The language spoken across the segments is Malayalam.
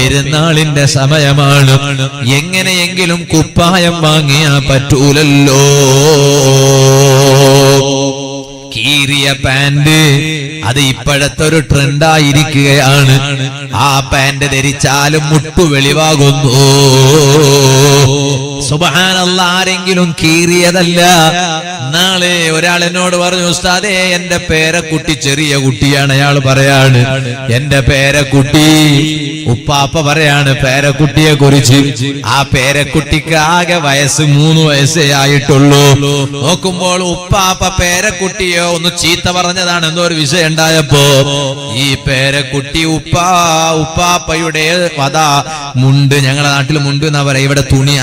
പെരുന്നാളിന്റെ സമയമാണ്. എങ്ങനെയെങ്കിലും കുപ്പായം വാങ്ങിയാ പറ്റൂലല്ലോ. കീറിയ പാന്റ് അത് ഇപ്പോഴത്തെ ഒരു ട്രെൻഡായിരിക്കുകയാണ്. ആ പാന്റ് ധരിച്ചാലും മുട്ടു വെളിവാകുന്നു. ആരെങ്കിലും കീറിയതല്ല. നാളെ ഒരാൾ എന്നോട് പറഞ്ഞു ഉസ്താദേ എന്റെ പേരക്കുട്ടി ചെറിയ കുട്ടിയാണ് അയാൾ പറയാണ്. എന്റെ പേരക്കുട്ടി ഉപ്പാപ്പ പറയാണ് പേരക്കുട്ടിയെ കുറിച്ച്. ആ പേരക്കുട്ടിക്ക് ആകെ വയസ്സ് മൂന്ന് വയസ്സേ ആയിട്ടുള്ളൂ. നോക്കുമ്പോൾ ഉപ്പാപ്പ പേരക്കുട്ടിയോ ഒന്ന് ചീത്ത പറഞ്ഞതാണ്. എന്തോ ഒരു വിഷയം ഉണ്ടായപ്പോ ഈ പേരക്കുട്ടി ഉപ്പാ ഉപ്പാപ്പയുടെ വധ മുണ്ട് ഞങ്ങളുടെ നാട്ടിൽ മുണ്ട് എന്നാ പറയാ. ഇവിടെ തുണി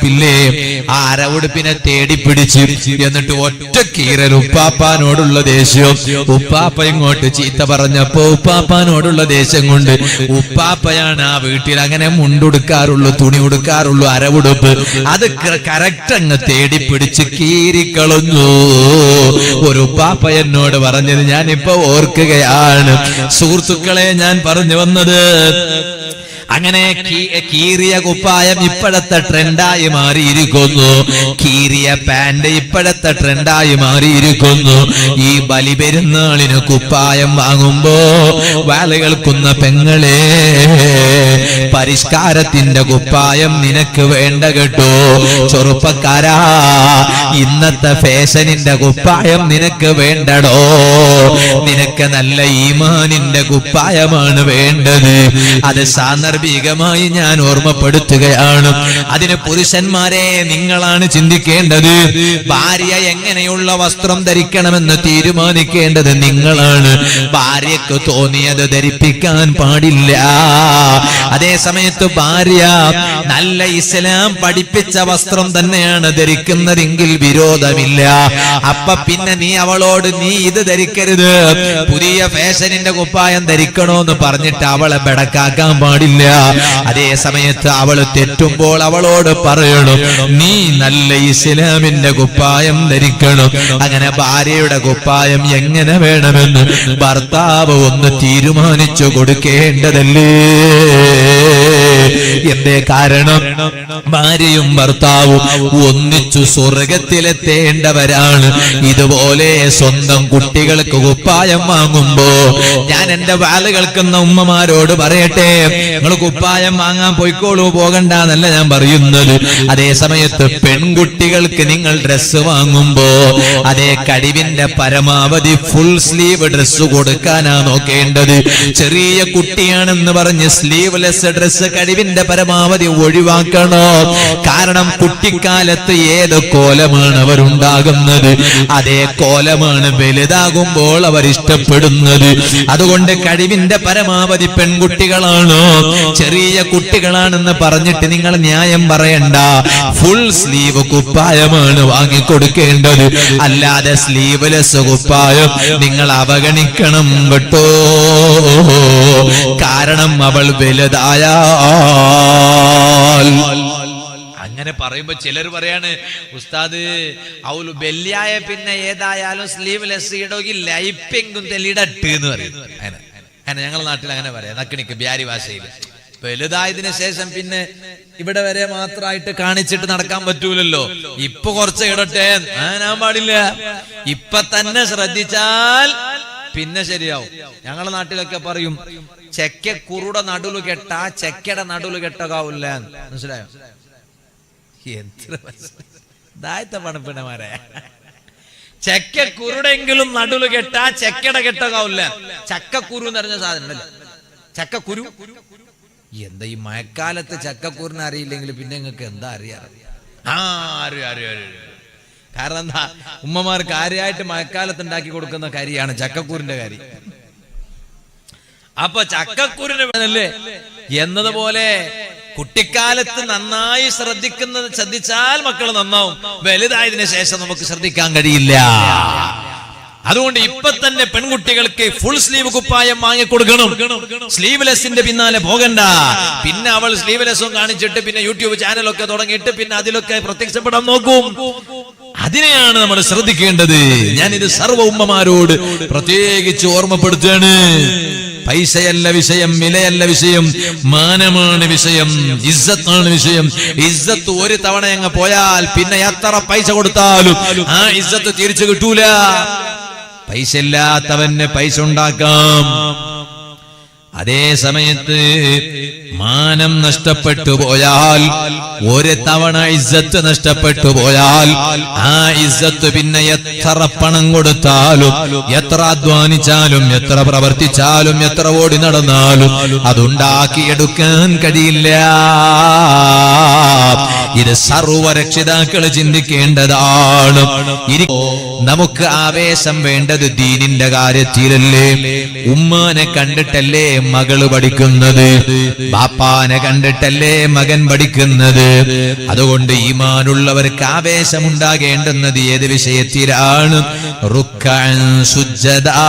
അരവുടുപ്പില്ലേ ആ അരവുടുപ്പിനെ തേടി പിടിച്ച്? എന്നിട്ട് ഒറ്റ കീറൽ ഉപ്പാപ്പാനോടുള്ള ദേഷ്യം. ഉപ്പാപ്പ ഇങ്ങോട്ട് ചീത്ത പറഞ്ഞപ്പോ ഉപ്പാപ്പാനോടുള്ള ദേഷ്യം കൊണ്ട് ഉപ്പാപ്പയാണ് ആ വീട്ടിൽ അങ്ങനെ മുണ്ടുടുക്കാറുള്ളു തുണി ഉടുക്കാറുള്ളു അരവുടുപ്പ്. അത് കറക്റ്റ് അങ്ങ് തേടി പിടിച്ച് കീറിക്കളഞ്ഞു. ഒരു ഉപ്പാപ്പ എന്നോട് പറഞ്ഞത് ഞാൻ ഇപ്പൊ ഓർക്കുകയാണ്. സുഹൃത്തുക്കളെ ഞാൻ പറഞ്ഞു വന്നത് അങ്ങനെ കീറിയ കുപ്പായം ഇപ്പോഴത്തെ ട്രെൻഡായി മാറിയിരിക്കുന്നു. കീറിയ പാന്റ് ഇപ്പോഴത്തെ ട്രെൻഡായി മാറിയിരിക്കുന്നു. ഈ ബലി പെരുന്നാളിന് കുപ്പായം വാങ്ങുമ്പോ വാലുകൾക്കുന്ന പെങ്ങളെ പരിഷ്കാരത്തിന്റെ കുപ്പായം നിനക്ക് വേണ്ട കേട്ടോ. ചെറുപ്പക്കാരാ ഇന്നത്തെ ഫാഷനിന്റെ കുപ്പായം നിനക്ക് വേണ്ടടോ. നിനക്ക് നല്ല ഈമാനിന്റെ കുപ്പായമാണ് വേണ്ടത്. അത് സാന്ദർഭികമായി ഞാൻ ഓർമ്മപ്പെടുത്തുകയാണ്. അതിന് പുരുഷന്മാരെ നിങ്ങളാണ് ചിന്തിക്കേണ്ടത്. ഭാര്യ എങ്ങനെയുള്ള വസ്ത്രം ധരിക്കണമെന്ന് തീരുമാനിക്കേണ്ടത് നിങ്ങളാണ്. ഭാര്യക്ക് തോന്നിയത് ധരിപ്പിക്കാൻ പാടില്ല. അതേ സമയത്ത് ഭാര്യ നല്ല ഇസ്ലാം പഠിപ്പിച്ച വസ്ത്രം തന്നെയാണ് ധരിക്കുന്നതെങ്കിൽ വിരോധമില്ല. അപ്പ പിന്നെ നീ അവളോട് നീ ഇത് ധരിക്കരുത്. പുതിയ ഫാഷനിന്റെ കുപ്പായം ധരിക്കണോന്ന് പറഞ്ഞിട്ട് അവളെ ബെടക്കാക്കാൻ പാടില്ല. അതേ സമയത്ത് അവൾ തെറ്റുമ്പോൾ അവളോട് പറയണം നീ നല്ല ഇസ്ലാമിന്റെ കുപ്പായം ധരിക്കണം അങ്ങനെ ഭാര്യയുടെ കുപ്പായം എങ്ങനെ വേണമെന്ന് ഭർത്താവ് ഒന്ന് തീരുമാനിച്ചു കൊടുക്കേണ്ടതല്ലേ? എന്തേ കാരണം? ഭാര്യയും ഭർത്താവും ഒന്നിച്ചു സ്വർഗത്തിലെത്തേണ്ടവരാണ്. ഇതുപോലെ സ്വന്തം കുട്ടികൾക്ക് കുപ്പായം വാങ്ങുമ്പോ ഞാൻ എന്റെ വാൽ കേൾക്കുന്ന ഉമ്മമാരോട് പറയട്ടെ നിങ്ങൾ കുപ്പായം വാങ്ങാൻ പോയിക്കോളൂ പോകണ്ട എന്നല്ല ഞാൻ പറയുന്നത്. അതേ സമയത്ത് പെൺകുട്ടികൾക്ക് നിങ്ങൾ ഡ്രസ്സ് വാങ്ങുമ്പോ അതേ കഴിവിന്റെ പരമാവധി ഫുൾ സ്ലീവ് ഡ്രസ്സ് കൊടുക്കാനാ നോക്കേണ്ടത്. ചെറിയ കുട്ടിയാണെന്ന് പറഞ്ഞ് സ്ലീവ്ലെസ് ഡ്രസ്സ് കഴിവിന്റെ പരമാവധി ഒഴിവാക്കണോ? കാരണം കുട്ടിക്കാലത്ത് ഏത് കോലമാണ് അവരുണ്ടാകുന്നത്? അതേ കോലമാണ് വലുതാകുമ്പോൾ അവർ ഇഷ്ടപ്പെടുന്നത്. അതുകൊണ്ട് കഴിവിന്റെ പരമാവധി പെൺകുട്ടികളാണോ? ചെറിയ കുട്ടികളാണെന്ന് പറഞ്ഞിട്ട് നിങ്ങൾ ന്യായം പറയണ്ട. ഫുൾ സ്ലീവ് കുപ്പായമാണ് വാങ്ങിക്കൊടുക്കേണ്ടത്. അല്ലാതെ സ്ലീവ്ലെസ് കുപ്പായം നിങ്ങൾ അവഗണിക്കണം കേട്ടോ കാരണം അവൾ വലുതായാൽ. അങ്ങനെ പറയുമ്പോ ചിലർ പറയാണ് ഉസ്താദ് അവൾ ബെല്ലിയായ പിന്നെ ഏതായാലും സ്ലീവ്ലെസ് ഇടോകി ലൈപ്പെങ്കും തെല്ലിടട്ട് എന്ന് പറയും. അങ്ങനെ അങ്ങനെ. ഞങ്ങളുടെ നാട്ടിൽ അങ്ങനെ പറയാം. നക്കിണിക്ക് ബ്യാരി ഭാഷയിൽ വലുതായതിനു ശേഷം പിന്നെ ഇവിടെ വരെ മാത്രമായിട്ട് കാണിച്ചിട്ട് നടക്കാൻ പറ്റൂലല്ലോ. ഇപ്പൊ കുറച്ച് ഇടട്ടെ. ഞാൻ പാടില്ല. ഇപ്പൊ തന്നെ ശ്രദ്ധിച്ചാൽ പിന്നെ ശരിയാവും. ഞങ്ങളെ നാട്ടിലൊക്കെ പറയും ചെക്ക കുറുടെ നടുവ് കെട്ട ചെക്കയുടെ നടുവ് കെട്ടകാവില്ല. മനസ്സിലായോ? എത്ര ദായത്തെ പണപ്പിണമാരെ. ചെക്ക കുരുടെങ്കിലും നടുവ് കെട്ട ചെക്കയുടെ കെട്ടകാവില്ല. ചക്കക്കുരു എന്ന് പറഞ്ഞ സാധനം അല്ലേ ചക്കക്കുരു? എന്താ ഈ മഴക്കാലത്ത് ചക്കക്കൂറിനെ അറിയില്ലെങ്കിൽ പിന്നെ നിങ്ങൾക്ക് എന്താ അറിയാറ്? ആ അറിയാം. കാരണം എന്താ ഉമ്മമാർക്ക് കാര്യമായിട്ട് മഴക്കാലത്ത് ഉണ്ടാക്കി കൊടുക്കുന്ന കരിയാണ് ചക്കക്കൂറിന്റെ കരി അപ്പൊ ചക്കക്കുരുന് വേണല്ലേ എന്നതുപോലെ കുട്ടിക്കാലത്ത് നന്നായി ശ്രദ്ധിക്കുന്നത് ശ്രദ്ധിച്ചാൽ മക്കൾ നന്നാവും. വലുതായതിനു ശേഷം നമുക്ക് ശ്രദ്ധിക്കാൻ കഴിയില്ല. അതുകൊണ്ട് ഇപ്പൊ തന്നെ പെൺകുട്ടികൾക്ക് ഫുൾ സ്ലീവ് കുപ്പായം വാങ്ങിക്കൊടുക്കണം സ്ലീവ്ലെസിന്റെ പിന്നാലെ പോകണ്ട. പിന്നെ അവൾ സ്ലീവ്ലെസ്സും കാണിച്ചിട്ട് പിന്നെ യൂട്യൂബ് ചാനലൊക്കെ തുടങ്ങിയിട്ട് പിന്നെ അതിലൊക്കെ പ്രത്യക്ഷപ്പെടാൻ നോക്കും. അതിനെയാണ് നമ്മൾ ശ്രദ്ധിക്കേണ്ടത്. ഞാൻ ഇത് സർവ ഉമ്മമാരോട് പ്രത്യേകിച്ച് ഓർമ്മപ്പെടുത്തുകയാണ്. പൈസയല്ല വിഷയം വിലയല്ല വിഷയം മാനമാണ് വിഷയം ഇസ്സത്താണ് വിഷയം. ഇസ്സത്ത് ഒരു തവണ അങ്ങ് പോയാൽ പിന്നെ എത്ര പൈസ കൊടുത്താലും ആ ഇസ്സത്ത് തിരിച്ചു കിട്ടൂല. പൈസ ഇല്ലാത്തവന് പൈസ ഉണ്ടാക്കാം. അതേ സമയത്ത് മാനം നഷ്ടപ്പെട്ടു പോയാൽ ഒരു തവണ ഇസ്സത്ത് നഷ്ടപ്പെട്ടു പോയാൽ ആ ഇസ്സത്ത് പിന്നെ എത്ര പണം കൊടുത്താലും എത്ര അധ്വാനിച്ചാലും എത്ര പ്രവർത്തിച്ചാലും എത്ര ഓടി നടന്നാലും അതുണ്ടാക്കിയെടുക്കാൻ കഴിയില്ല. ഇത് സർവരക്ഷിതാക്കൾ ചിന്തിക്കേണ്ടതാണ്. നമുക്ക് ആവേശം വേണ്ടത് ദീനിന്റെ കാര്യത്തിലല്ലേ? ഉമ്മാനെ കണ്ടിട്ടല്ലേ മകൾ പഠിക്കുന്നത്? ബാപ്പാനെ കണ്ടിട്ടല്ലേ മകൻ പഠിക്കുന്നത്? അതുകൊണ്ട് ഈമാനുള്ളവർക്ക് ആവേശമുണ്ടാകേണ്ടുന്നത് ഏത് വിഷയത്തിലാണ്? റുക്കാൻ സുജദാ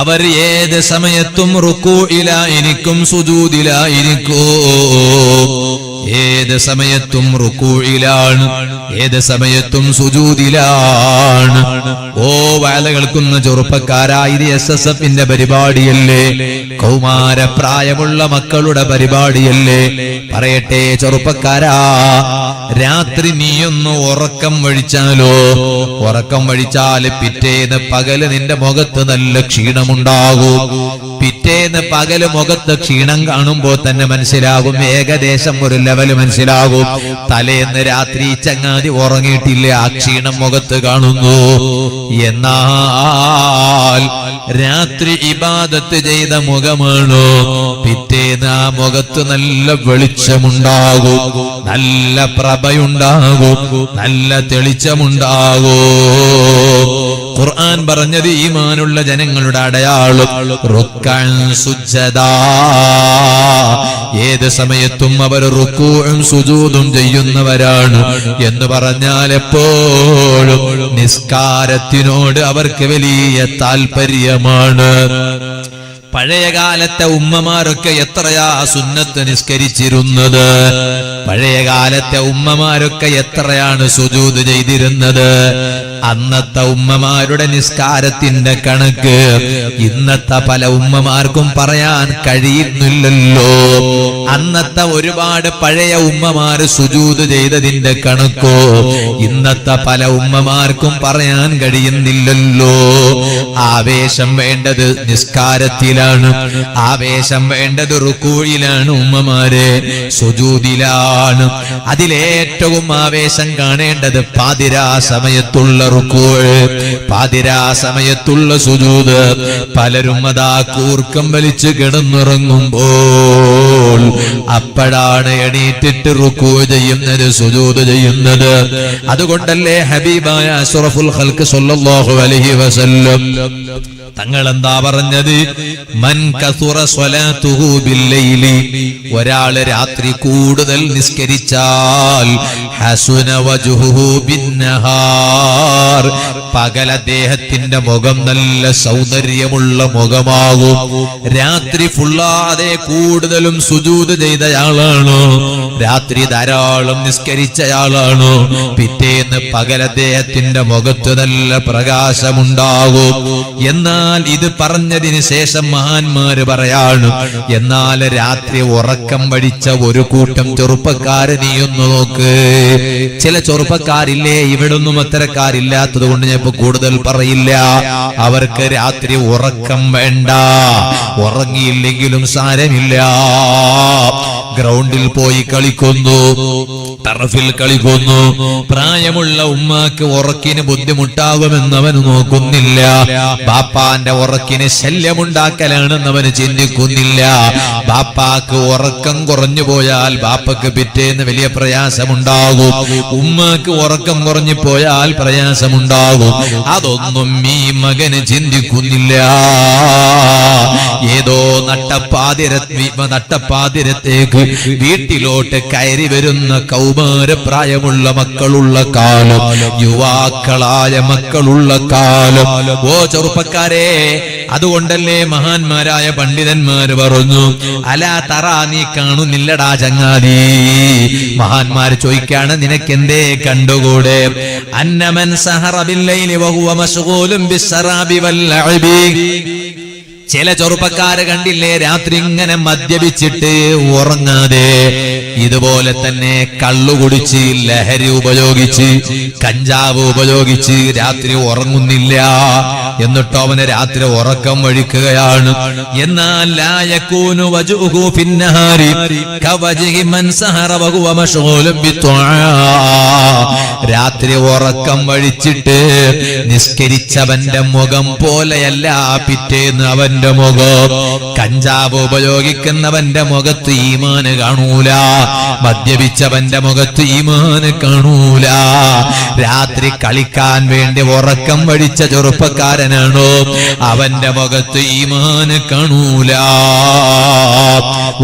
അവർ ഏത് സമയത്തും റുക്കൂയിലായിരിക്കും സുജൂദിലായിരിക്കൂ ഏത് സമയത്തും റുക്കൂയിലാണ് ഏത് സമയത്തും സുജൂതിലാണ്. ഓ വേല കേൾക്കുന്ന ചെറുപ്പക്കാരാ എസ് എസ് എഫിന്റെ പരിപാടിയല്ലേ? കൗമാര പ്രായമുള്ള മക്കളുടെ പരിപാടിയല്ലേ? പറയട്ടെ ചെറുപ്പക്കാരാ രാത്രി നീയൊന്ന് ഉറക്കം വഴിച്ചാലോ? ഉറക്കം വഴിച്ചാൽ പിറ്റേന്ന് പകൽ നിന്റെ മുഖത്ത് നല്ല ക്ഷീണമുണ്ടാകും. പിറ്റേന്ന് പകൽ മുഖത്ത് ക്ഷീണം കാണുമ്പോൾ തന്നെ മനസ്സിലാകും. ഏകദേശം ഒരു ലെവൽ മനസ്സിലാകും. തലേന്ന് രാത്രി ചങ്ങാതി ഉറങ്ങിയിട്ടില്ല. ആ ക്ഷീണം മുഖത്ത് കാണുന്നു. എന്നാൽ രാത്രി ഇബാദത്ത് ചെയ്ത മുഖമാണോ? പിറ്റേന്ന് ആ മുഖത്ത് നല്ല വെളിച്ചമുണ്ടാകും. നല്ല പ്രഭയുണ്ടാകും. നല്ല തെളിച്ചമുണ്ടാകും. ഖുർആൻ പറഞ്ഞത് ഈമാനുള്ള ജനങ്ങളുടെ അടയാളം. ഏത് സമയത്തും അവർ റുക്കൂഴും സുജൂതും ചെയ്യുന്നവരാണ് എന്ന് പറഞ്ഞാൽ എപ്പോഴും നിസ്കാരത്തിനോട് അവർക്ക് വലിയ താല്പര്യമാണ് പഴയ കാലത്തെ ഉമ്മമാരൊക്കെ എത്രയാ സുന്നത്ത് നിസ്കരിച്ചിരുന്നത്? പഴയകാലത്തെ ഉമ്മമാരൊക്കെ എത്രയാണ് സുജൂത് ചെയ്തിരുന്നത്? അന്നത്തെ ഉമ്മമാരുടെ നിസ്കാരത്തിന്റെ കണക്ക് ഇന്നത്തെ പല ഉമ്മമാർക്കും പറയാൻ കഴിയുന്നില്ലല്ലോ. അന്നത്തെ ഒരുപാട് പഴയ ഉമ്മമാര് സുജൂത് ചെയ്തതിന്റെ കണക്കോ ഇന്നത്തെ പല ഉമ്മമാർക്കും പറയാൻ കഴിയുന്നില്ലല്ലോ. ആവേശം വേണ്ടത് നിസ്കാരത്തിലാണ് ആവേശം വേണ്ടത് റുക്കൂഴിലാണ് ഉമ്മമാരെ. സുജൂതിലാണ്. അതിലേറ്റവും ആവേശം കാണേണ്ടത് പാതിരാ സമയത്തുള്ള റുക്കൂൾ പാതിരാ സമയത്തുള്ള സുജൂത്. പലരും അതാ കൂർക്കം വലിച്ച് കിടന്നുറങ്ങുമ്പോൾ അപ്പോഴാണ് എണീറ്റിട്ട് റുക്കൂ ചെയ്യുന്നത് സുജൂത് ചെയ്യുന്നത്. അതുകൊണ്ടല്ലേ ഹബീബായ അഷ്റഫുൽ ഹൽക്ക് സല്ലല്ലാഹു അലഹി വസല്ലം തങ്ങൾ എന്താ പറഞ്ഞത്? ഒരാൾ രാത്രി കൂടുതൽ നിസ്കരിച്ചാൽ പകൽ അദ്ദേഹത്തിന്റെ മുഖം നല്ല സൗന്ദര്യമുള്ള മുഖമാകും. രാത്രി ഫുള്ളാതെ കൂടുതലും സുജൂത് ചെയ്തയാളാണ്. രാത്രി ധാരാളം നിസ്കരിച്ചയാളാണ്. പിറ്റേന്ന് പകൽ അദ്ദേഹത്തിന്റെ മുഖത്ത് നല്ല പ്രകാശമുണ്ടാകും. എന്നാൽ ഇത് പറഞ്ഞതിന് ശേഷം മഹാന്മാര് പറയാണ് എന്നാൽ രാത്രി ഉറക്കം വടിച്ച ഒരു കൂട്ടം ചെറുപ്പക്കാര് നീയൊന്നു നോക്ക്. ചില ചെറുപ്പക്കാരില്ലേ ഇവിടൊന്നും അത്തരക്കാരില്ലാത്തത് കൊണ്ട് ഞാൻ ഇപ്പൊ കൂടുതൽ പറയില്ല. അവർക്ക് രാത്രി ഉറക്കം വേണ്ട. ഉറങ്ങിയില്ലെങ്കിലും സാരമില്ല. ഗ്രൗണ്ടിൽ പോയി കളിക്കുന്നു. ടർഫിൽ കളിക്കുന്നു. പ്രായമുള്ള ഉമ്മാക്ക് ഉറക്കിന് ബുദ്ധിമുട്ടാകുമെന്ന് അവൻ നോക്കുന്നില്ല. ബാപ്പാന്റെ ഉറക്കിന് ശല്യമുണ്ടാക്കലാണെന്ന് അവന് ചിന്തിക്കുന്നില്ല. ബാപ്പാക്ക് ഉറക്കം കുറഞ്ഞു പോയാൽ ബാപ്പക്ക് പിറ്റേന്ന് വലിയ പ്രയാസമുണ്ടാകും. ഉമ്മാക്ക് ഉറക്കം കുറഞ്ഞു പോയാൽ പ്രയാസമുണ്ടാകും. അതൊന്നും ഈ മകന് ചിന്തിക്കുന്നില്ല. ഏതോ നട്ടപ്പാതിര നട്ടപ്പാതിരത്തേക്ക് വീട്ടിലോട്ട് കയറി വരുന്ന കൗമാരപ്രായമുള്ള മക്കളുള്ള കാലം യുവാക്കളായ മക്കളുള്ള കാലം. ഓ ചെറുപ്പക്കാരെ അതുകൊണ്ടല്ലേ മഹാന്മാരായ പണ്ഡിതന്മാർ പറഞ്ഞു അല തറ നീ കാണുന്നില്ലടാ ചങ്ങാതി. മഹാന്മാര് ചോദിക്കാണ് നിനക്കെന്തേ കണ്ടുകൂടെ? അന്നമൻ സഹറബില്ലൈലി വഹുവ മശ്ഗൂലും ബിസ്സറാബി വല്ലഅബി ചില ചെറുപ്പക്കാര് കണ്ടില്ലേ? രാത്രി ഇങ്ങനെ മദ്യപിച്ചിട്ട് ഉറങ്ങാതെ. ഇതുപോലെ തന്നെ കള്ളു കുടിച്ച് ലഹരി ഉപയോഗിച്ച് കഞ്ചാവ് ഉപയോഗിച്ച് രാത്രി ഉറങ്ങുന്നില്ല. എന്നിട്ടോ അവന് രാത്രി ഉറക്കം വഴിക്കുകയാണ് എന്നാൽ രാത്രി ഉറക്കം വഴിച്ചിട്ട് നിസ്കരിച്ചവന്റെ മുഖം പോലെയല്ല പിറ്റേന്ന് അവന്റെ മുഖം. കഞ്ചാവ് ഉപയോഗിക്കുന്നവന്റെ മുഖത്ത് ഈമാന് കാണൂല. മദ്യപിച്ചവന്റെ മുഖത്ത് ഈമാന് കാണൂല. രാത്രി കളിക്കാൻ വേണ്ടി ഉറക്കം വഴിച്ച ചെറുപ്പക്കാരനാണോ? അവന്റെ മുഖത്ത് ഈമാന് കാണൂല.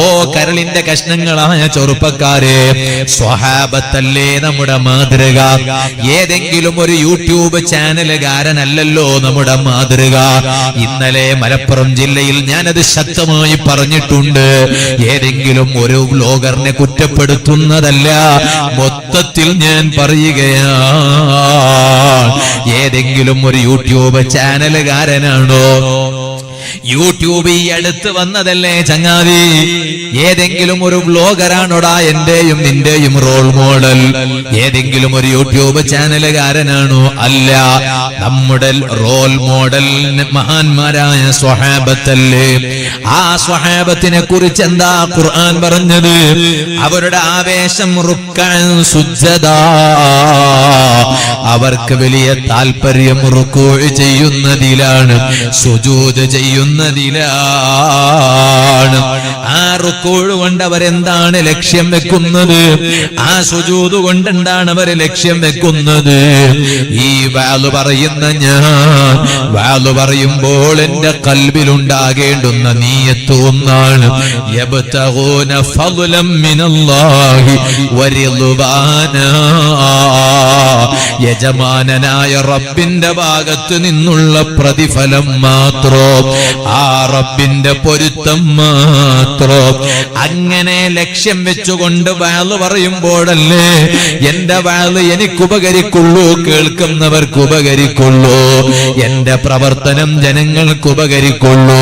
ഓ കരളിന്റെ കഷ്ണങ്ങളായ ചെറുപ്പക്കാരെ സ്വഹാബത്തല്ലേ നമ്മുടെ മാതൃക? ഏതെങ്കിലും ഒരു യൂട്യൂബ് ചാനലുകാരനല്ലല്ലോ നമ്മുടെ മാതൃക. ഇന്നലെ മലപ്പുറം ജില്ലയിൽ ഞാനത് ശക്തമായി പറഞ്ഞിട്ടുണ്ട്. ഏതെങ്കിലും ഒരു ബ്ലോഗറിനെ കുറ്റപ്പെടുത്തുന്നതല്ല. മൊത്തത്തിൽ ഞാൻ പറയുകയാണ്. ഏതെങ്കിലും ഒരു യൂട്യൂബ് ചാനലുകാരനാണോ? യൂട്യൂബ് ഈ അടുത്ത് വന്നതല്ലേ ചങ്ങാതി? ഏതെങ്കിലും ഒരു ബ്ലോഗറാണോടാ എന്റെയും നിന്റെയും റോൾ മോഡൽ. ഏതെങ്കിലും ഒരു യൂട്യൂബ് ചാനലുകാരനാണോ? അല്ല. നമ്മുടെ റോൾ മോഡൽ മഹാന്മാരായ സ്വഹാബത്തല്ലേ. ആ സ്വഹാബത്തിനെ കുറിച്ച് എന്താ ഖുർആൻ പറഞ്ഞത്? അവരുടെ ആവേശം റുക്കാൻ അവർക്ക് വലിയ താല്പര്യം റുക്കോഴ് ചെയ്യുന്നതിലാണ് സുജൂത് ചെയ്യുന്നതിലാണ് ആ റുക്കോഴ് കൊണ്ട് അവരെന്താണ് ലക്ഷ്യം വെക്കുന്നത്? ആ സുജൂത് കൊണ്ടെന്താണ് അവർ ലക്ഷ്യം വെക്കുന്നത്? ഈ വാൽ പറയുന്ന ഞാൻ വാൽ പറയുമ്പോൾ എന്റെ കൽവിലുണ്ടാകേണ്ടുന്ന നീയത്ത് ഒന്നാണ്. ഫലം മിനല്ലാഹി വരിലുവാനാ യജമാനനായ റബ്ബിന്റെ ഭാഗത്തു നിന്നുള്ള പ്രതിഫലം മാത്രോ. ആ റബ്ബിന്റെ പൊരുത്തം മാത്രോ. അങ്ങനെ ലക്ഷ്യം വെച്ചുകൊണ്ട് വാൾ പറയുമ്പോഴല്ലേ എന്റെ വാൾ എനിക്ക് ഉപകരിക്കുള്ളൂ കേൾക്കുന്നവർക്ക് ഉപകരിക്കുള്ളൂ. എന്റെ പ്രവർത്തനം ജനങ്ങൾക്ക് ഉപകരിക്കുള്ളൂ.